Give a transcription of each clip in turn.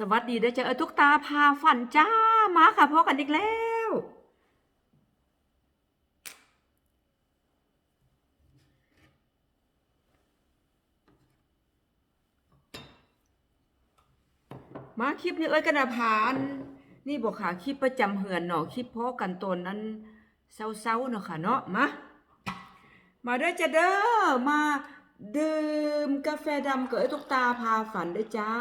สวัสดีเด้อจ้าเออทุกตาพาฝันจ้ามาค่ะพบกันอีกแล้ว มาคลิปนี้เอ้ยกันนะพาน นี่บอกค่ะคลิปประจำเหือนเนาะคลิปพ่อกันตนนั้นเศร้าๆเนาะค่ะเนาะมามาเด้อจ้าเด้อมาดื่มกาแฟดำกับไอ้ตุ๊กตาพาฝันเด้อจ้า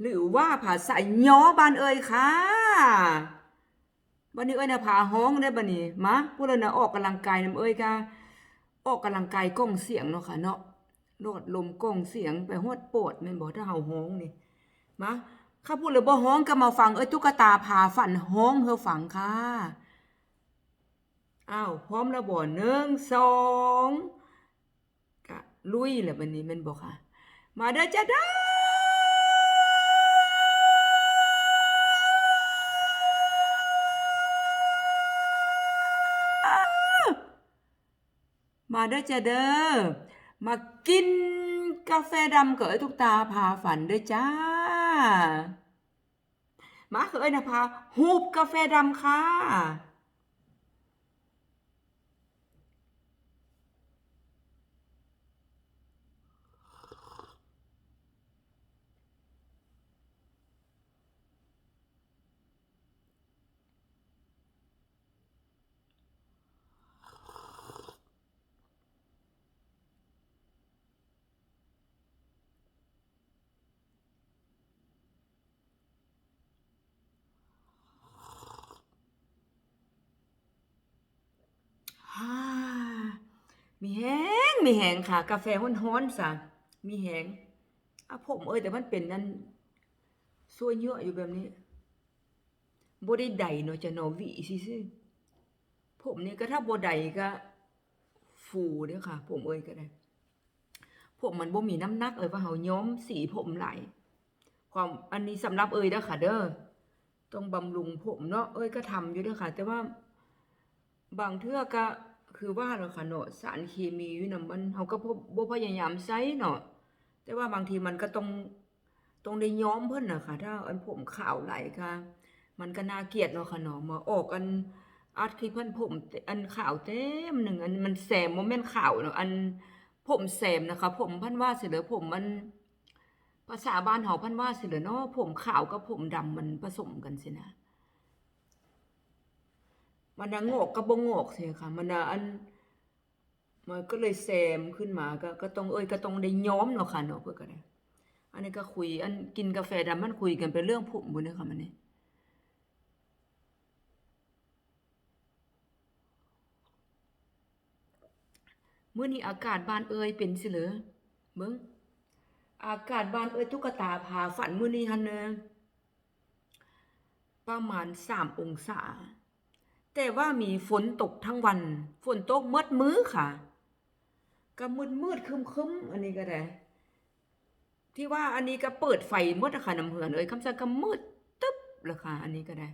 หรือว่าภาษาย้อบ้านเอ่ยค่ะบันนี้เอ้ยนะพาห้องได้บันนี้มาพวกเรานะออกกำลังกายนํเอ้ยกะออกกำลังกายก้องเสียงเนาะค่ะเนาะโลดลมก้องเสียงไปฮอดโปดแม่นบ่ถ้าเฮาห้องนี่มาข้าพูดเลยบ่ห้องก็มาฟังเอ้ยตุ๊กตาพาฝันห้องเฮาฟังค่ะอ้าวพร้อมแล้วบ่หนึ่งสองกะลุยแล้วบัดนี้แม่นบ่ค่ะ มาเด้อจ้าเด้อ มาเด้อจ้าเด้อมากินกาแฟดำเกยทุกตาพาฝันเด้อจ้ามาเคยนะพาหูบกาแฟดำค่ะ ฮ่า มีแหงมีแหงค่ะ กาแฟฮ้อนๆซะมีแหงอะผมเอ้ยแต่มันเป็นนั่นซัวเยอะอยู่แบบนี้บ่ได้ใดเนาะจะนาะหวีซื่อๆผมนี่ก็ถ้าบ่ใดก็ ฟูเด้อค่ะ ผมเอ้ยก็ได้ ผมมันบ่มีน้ำหนักเอ้ยว่าเฮาย้อมสีผมหลายความอันนี้สำหรับเอ้ยเด้อค่ะ เด้อต้องบำรุงผมเนาะเอ้ยก็ทำอยู่เด้อค่ะ แต่ว่า บางเทื่อก็ คือว่าเนาค่ะเนาะสารเคมีอยู่นำมันเฮาก็บ่บ่พยายามใช้เนาะแต่ว่าบางทีมันก็ต้องต้องได้ย้อมเพิ่นน่ะค่ะ ถ้าอันผมขาวไหลค่ะ มันก็น่าเกลียดเนาะค่ะเนาะมาออกอันอัดคลิปเพิ่นผมอันขาวเต็มหนึ่งอันมันแซมบ่แม่นขาวเนาะอันผมแซมนะคะ ผมพันว่าสิเหลือผมมันภาษาบ้านเฮาพันว่าสิเหลือเนาะผมขาวกับผมดำมันผสมกันสินะ มันน่ะงอกก็บ่งอกสิค่ะ มันนะอัน มันก็เลยแซมขึ้นมาก็ก็ต้องเอ้ยก็ต้องได้ย้อมเนาะค่ะเนาะเพื่อก็ได้อันนี้ก็คุย อันกินกาแฟดำมันคุยกันเป็นเรื่องผมบุญเนี่ยค่ะมันนี่เมื้อนี้อากาศบ้านเอ้ยเป็นสิเหรอเบิ่งอากาศบ้านเอ้ยตุ๊กตาพาฝันมื้อนี้หั่นเน่ะประมาณ3องศา แต่ว่ามีฝนตกทั้งวัน ฝนตกมืดมื้อค่ะ ก็มืดมืดคึมคึมอันนี้ก็ได้ ที่ว่าอันนี้ก็เปิดไฟหมดอะค่ะน้ำเหือนเอ้ยคำสั่งก็มืดตึ๊บลยค่ะ อันนี้ก็ได้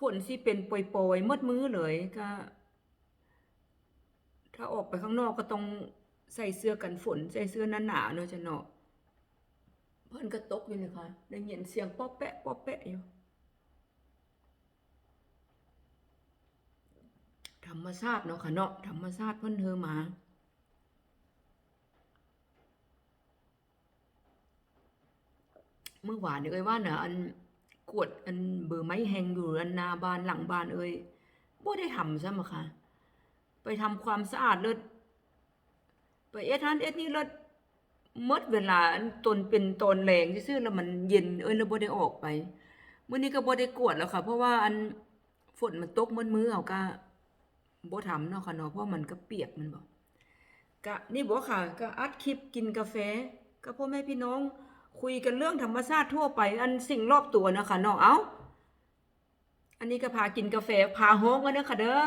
ฝนสิเป็นโปรยๆมืดมื้อเลยก็ ถ้าออกไปข้างนอกก็ต้องใส่เสื้อกันฝน ใส่เสื้อหนาๆเนาะจะเนาะเพิ่นก็ตกอยู่นี่ค่ะได้ยินเสียงป๊อปแปะป๊อปแปะอยู่ ธรรมชาติเนาะค่ะเนาะธรรมชาติเพิ่นเธอมาเมื่อวานเอ้ยว่าน่ะอันกวดอันเบอร์ไม้แหงอยู่อันนาบานหลังบานเอ้ยบ่ได้ทำซะมค่ะไปทำความสะอาดเลิศไปเอ็ดนั้นเอ็ดนี่เลิศหมดเวลาอันตนเป็นตนแรงซื่อๆแล้วมันเย็นเอ้ยแล้วบ่ได้ออกไปมื้อนี้ก็บ่ได้กวดแล้วค่ะ เพราะว่าอันฝนมันตกมื้อมื้อเอาก็ บ่ทำเนาะค่ะเนาะเพราะมันก็เปียกมันบ่กะนี่บ่ค่ะก็อัดคลิปกินกาแฟกับพ่อแม่พี่น้องคุยกันเรื่องธรรมชาติทั่วไป อันสิ่งรอบตัวนะคะเนาะเอ้าอันนี้ก็พากินกาแฟพาฮ้องกันเด้อค่ะเด้อ